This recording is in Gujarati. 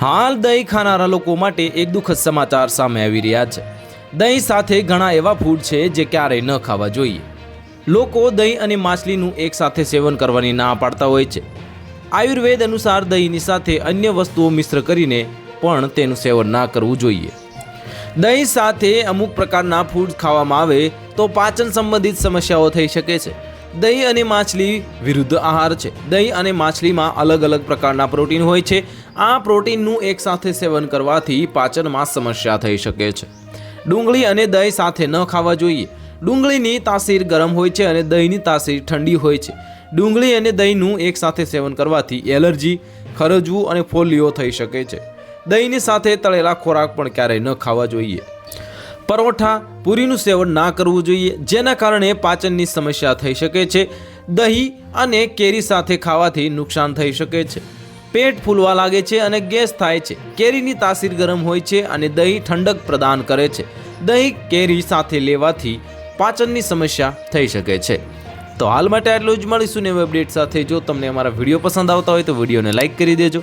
હાલ દહીં ખાનારા લોકો માટે એક દુઃખદ સમાચાર સામે આવી રહ્યા છે. દહીં સાથે ઘણા એવા ફૂડ છે જે ક્યારેય ન ખાવા જોઈએ. લોકો દહીં અને માછલીનું એકસાથે સેવન કરવાની ના પાડતા હોય છે. આયુર્વેદ અનુસાર દહીંની સાથે અન્ય વસ્તુઓ મિશ્ર કરીને પણ તેનું સેવન ના કરવું જોઈએ. દહીં સાથે અમુક પ્રકારના ફૂડ ખાવામાં આવે તો પાચન સંબંધિત સમસ્યાઓ થઈ શકે છે. દહીં અને માછલી વિરુદ્ધ આહાર છે. દહીં અને માછલીમાં અલગ અલગ પ્રકારના પ્રોટીન હોય છે. આ પ્રોટીનનું એકસાથે સેવન કરવાથી પાચનમાં સમસ્યા થઈ શકે છે. ડુંગળી અને દહીં સાથે ન ખાવા જોઈએ. ડુંગળીની તાસીર ગરમ હોય છે અને દહીંની તાસીર ઠંડી હોય છે. ડુંગળી અને દહીંનું એકસાથે સેવન કરવાથી એલર્જી, ખરજવું અને ફોલ્લીઓ થઈ શકે છે. દહીંની સાથે તળેલા ખોરાક પણ ક્યારેય ન ખાવા જોઈએ. પરોઠા પૂરીનું સેવન ના કરવું જોઈએ, જેના કારણે પાચનની સમસ્યા થઈ શકે છે. દહીં અને કેરી સાથે ખાવાથી નુકસાન થઈ શકે છે. પેટ ફૂલવા લાગે છે અને ગેસ થાય છે. કેરીની તાસીર ગરમ હોય છે અને દહીં ઠંડક પ્રદાન કરે છે. દહીં કેરી સાથે લેવાથી પાચનની સમસ્યા થઈ શકે છે. તો હાલ માટે આટલું જ. મળીશું ને અપડેટ સાથે. જો તમને અમારા વીડિયો પસંદ આવતા હોય તો વિડીયોને લાઇક કરી દેજો.